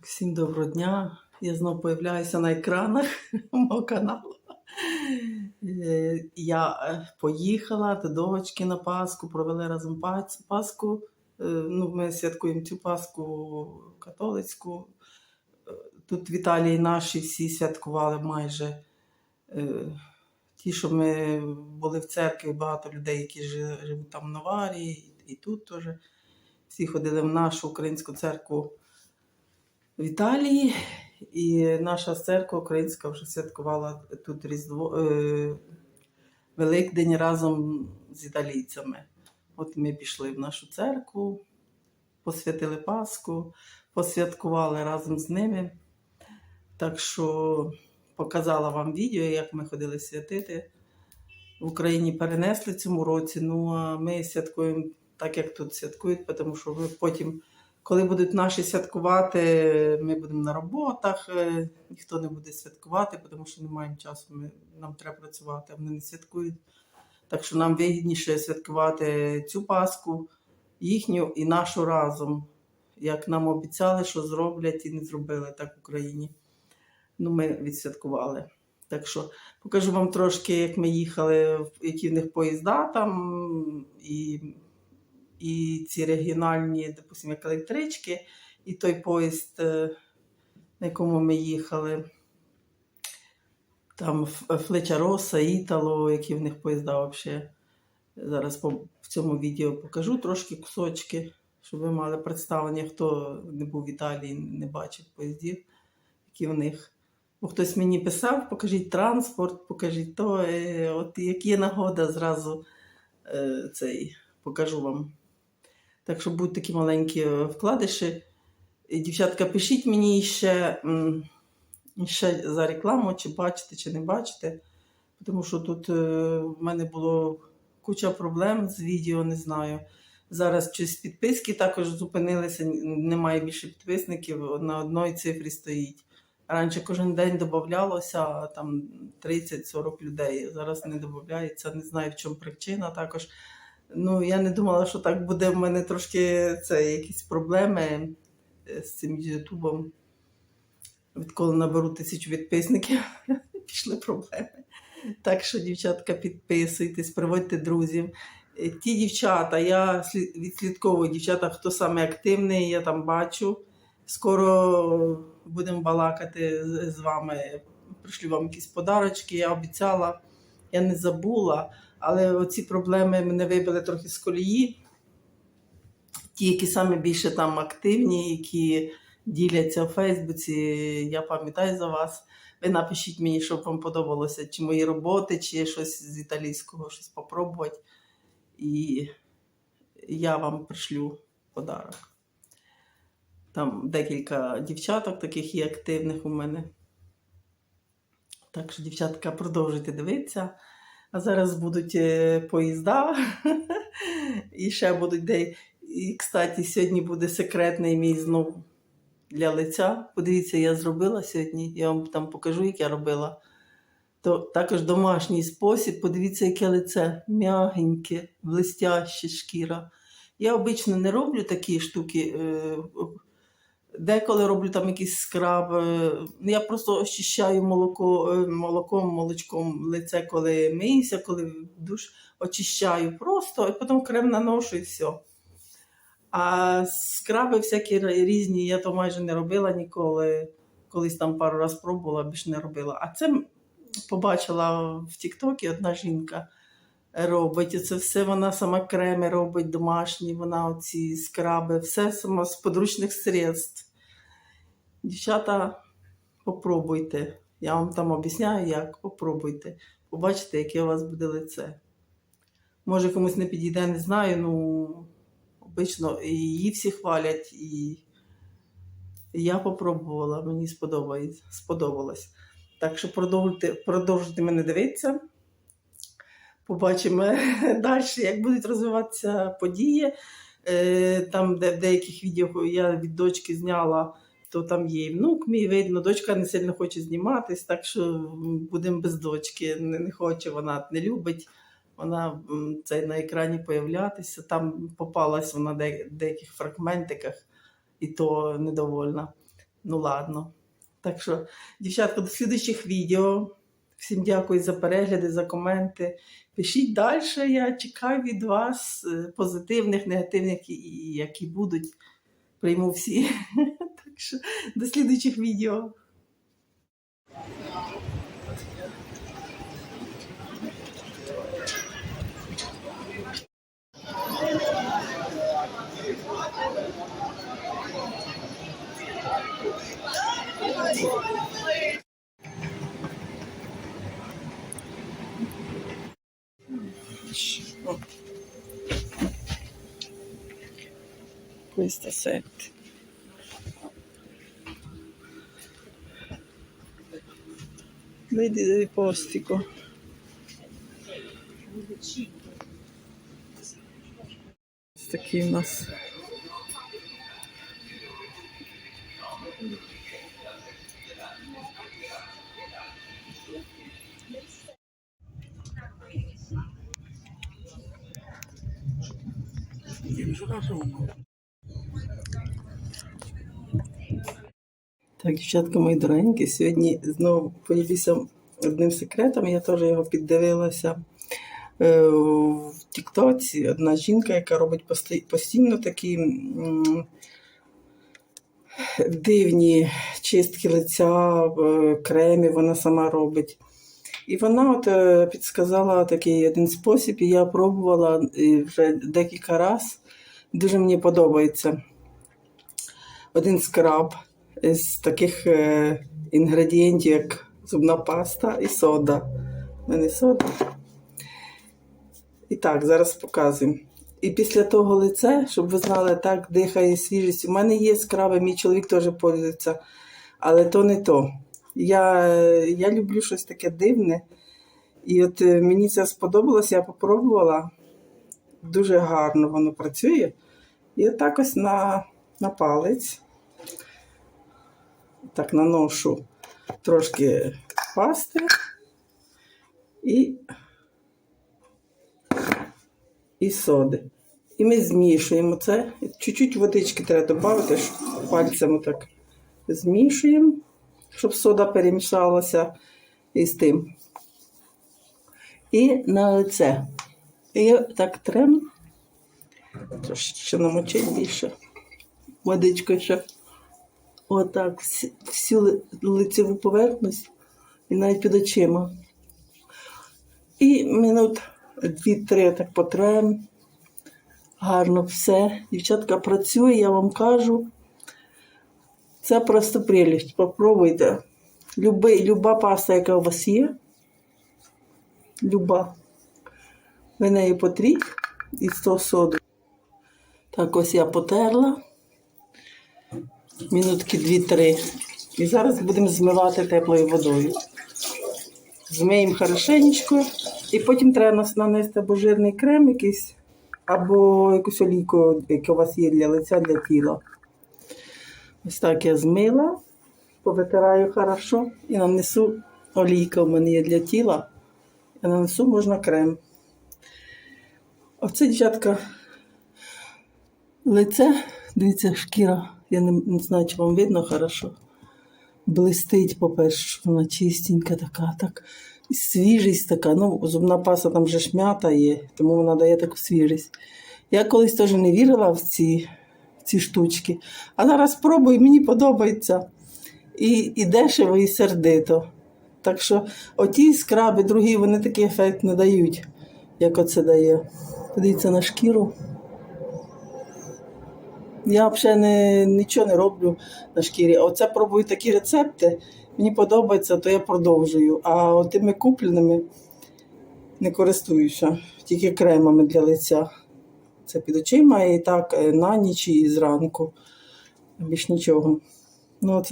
Всім доброго дня. Я знову появляюся на екранах мого каналу. Е, Я е, поїхала до дочки на Пасху, провели разом Пасху. Е, Ну, ми святкуємо цю Пасху католицьку. Тут в Італії наші всі святкували майже. Ті, що ми були в церкві, багато людей, які живуть там в Наварії, і тут теж. Всі ходили в нашу українську церкву в Італії, і наша церква українська вже святкувала тут Різдво е, Великдень разом з італійцями. От ми пішли в нашу церкву, посвятили Пасху, посвяткували разом з ними. Так що показала вам відео, як ми ходили святити. В Україні перенесли цьому році. Ну а ми святкуємо так, як тут святкують, тому що ми потім коли будуть наші святкувати, ми будемо на роботах, е, ніхто не буде святкувати, тому що не маємо часу, ми, нам треба працювати, а вони не святкують. Так що нам вигідніше святкувати цю Пасху, їхню і нашу разом, як нам обіцяли, що зроблять і не зробили так в Україні. Ну, ми відсвяткували. Так що покажу вам трошки, як ми їхали, які в них поїзда там, і і ці регіональні, допустимо, як електрички, і той поїзд, е, на якому ми їхали. Там Ф- Флеча Роса, Італо, які в них поїзда взагалі. Зараз в цьому відео покажу трошки кусочки, щоб ви мали представлення, хто не був в Італії, не бачив поїздів, які в них. Бо хтось мені писав, покажіть транспорт, покажіть то. От є нагода, зразу е, цей покажу вам. Так що будуть такі маленькі е, вкладиші. Дівчатка, пишіть мені ще, ще за рекламу, чи бачите, чи не бачите. Тому що тут е, в мене було куча проблем з відео, не знаю. Зараз щось підписки також зупинилися, немає більше підписників, на одній цифрі стоїть. Раніше кожен день додавалося там 30-40 людей. Зараз не додається, не знаю в чому причина також. Ну, я не думала, що так буде. В мене трошки це якісь проблеми е, з цим Ютубом. Відколи наберу тисячу підписників, пішли проблеми. Так що, дівчатка, підписуйтесь, приводьте друзів. Е, Ті дівчата, я слід- відслідковую дівчата, хто саме активний, я там бачу. Скоро будемо балакати з вами. Пришлю вам якісь подарочки, я обіцяла, я не забула. Але оці проблеми мене вибили трохи з колії. Ті, які саме більше там активні, які діляться в Фейсбуці, я пам'ятаю за вас. Ви напишіть мені, щоб вам подобалося, чи мої роботи, чи щось з італійського, щось попробувати. І я вам пришлю подарок. Там декілька дівчаток таких є активних у мене. Так що, дівчатка, продовжуйте дивитися. А зараз будуть е, поїзда. І ще будуть де. І, кстати, сьогодні буде секретний мій знов для лиця. Подивіться, я зробила сьогодні. Я вам там покажу, як я робила. То також домашній спосіб. Подивіться, яке лице м'ягеньке, блистяще шкіра. Я обично не роблю такі штуки. е, Деколи роблю там якийсь скраб. е, Я просто очищаю молоко, е, молоком, молочком лице, коли миюся, коли душ очищаю просто, і потім крем наношу і все. А скраби всякі різні, я то майже не робила ніколи. Колись там пару разів пробувала, більше не робила. А це побачила в Тіктокі одна жінка робить. Це все вона сама креми робить домашні, вона оці скраби, все сама з подручних средств. Дівчата, попробуйте. Я вам там об'ясняю, як попробуйте. Побачите, яке у вас буде лице. Може, комусь не підійде, не знаю. Ну, обично її всі хвалять, і я попробувала, мені сподобається, сподобалось. Так що продовжуйте, продовжуйте мене дивитися. Побачимо далі, як будуть розвиватися події. Е, Там, де в деяких відео я від дочки зняла, то там є і внук мій видно. Дочка не сильно хоче зніматись, так що будемо без дочки. Не, не хоче, вона не любить. Вона це на екрані появлятися. Там попалась вона в деяких фрагментиках, і то недовольна. ну ладно. Так що, дівчатка, до слідуючих відео. Всім дякую за перегляди, за коменти. Пишіть далі, я чекаю від вас е, позитивних, негативних, які будуть. Прийму всі. Так що до слідуючих відео. questa 7 vedi del postico questa chimas Thank you. Так, дівчатка мої дорогенькі, сьогодні знову поділюся одним секретом. Я теж його піддивилася е, в Тіктоці. Одна жінка, яка робить постійно такі дивні чистки лиця, е, кремі вона сама робить. І вона от е, підсказала такий один спосіб, і я пробувала вже декілька разів. Дуже мені подобається. Один скраб з таких е, інгредієнтів, як зубна паста і сода. У мене сода. І так, зараз показую. І після того лице, щоб ви знали, так дихає свіжість. У мене є скраби, мій чоловік теж пользується, але то не то. Я, я люблю щось таке дивне. І от е, мені це сподобалося, я попробувала. Дуже гарно воно працює. І отак ось на, на палець так наношу трошки пасти і, і соди. І ми змішуємо це. Чуть-чуть водички треба додати, щоб пальцем так змішуємо, щоб сода перемішалася із тим. І на лице. І так трем. Трошки намочить більше. Водичкою ще отак всю лицеву поверхність і навіть під очима. І минут дві-три так потрем. Гарно все. Дівчатка працює, я вам кажу. Це просто прелість. Попробуйте. Люби, люба паста, яка у вас є. Люба. Ви неї потріть із того соду. Так ось я потерла минутки 2-3. І зараз будемо змивати теплою водою. Змиємо хорошенечко. І потім треба нанести або жирний крем якийсь, або якусь олійку, яка у вас є для лиця, для тіла. Ось так я змила, повитираю хорошо і нанесу олійка у мене є для тіла. І нанесу можна крем. Оце, дівчатка, лице, дивіться, шкіра. Я не, не знаю, чи вам видно хорошо. Блистить, по-перше, вона чистенька така, так. Свіжість така. Ну, зубна паста там вже шмята є, тому вона дає таку свіжість. Я колись теж не вірила в ці, в ці штучки. А зараз спробую, мені подобається. І, і дешево, і сердито. Так що оті скраби, другі, вони такий ефект не дають, як оце дає. Подивіться на шкіру. Я взагалі не, нічого не роблю на шкірі. Оце пробую такі рецепти. Мені подобається, то я продовжую. А тими купленими не користуюся, тільки кремами для лиця. Це під очима і так е, на ніч і зранку. Більш нічого. Ну, це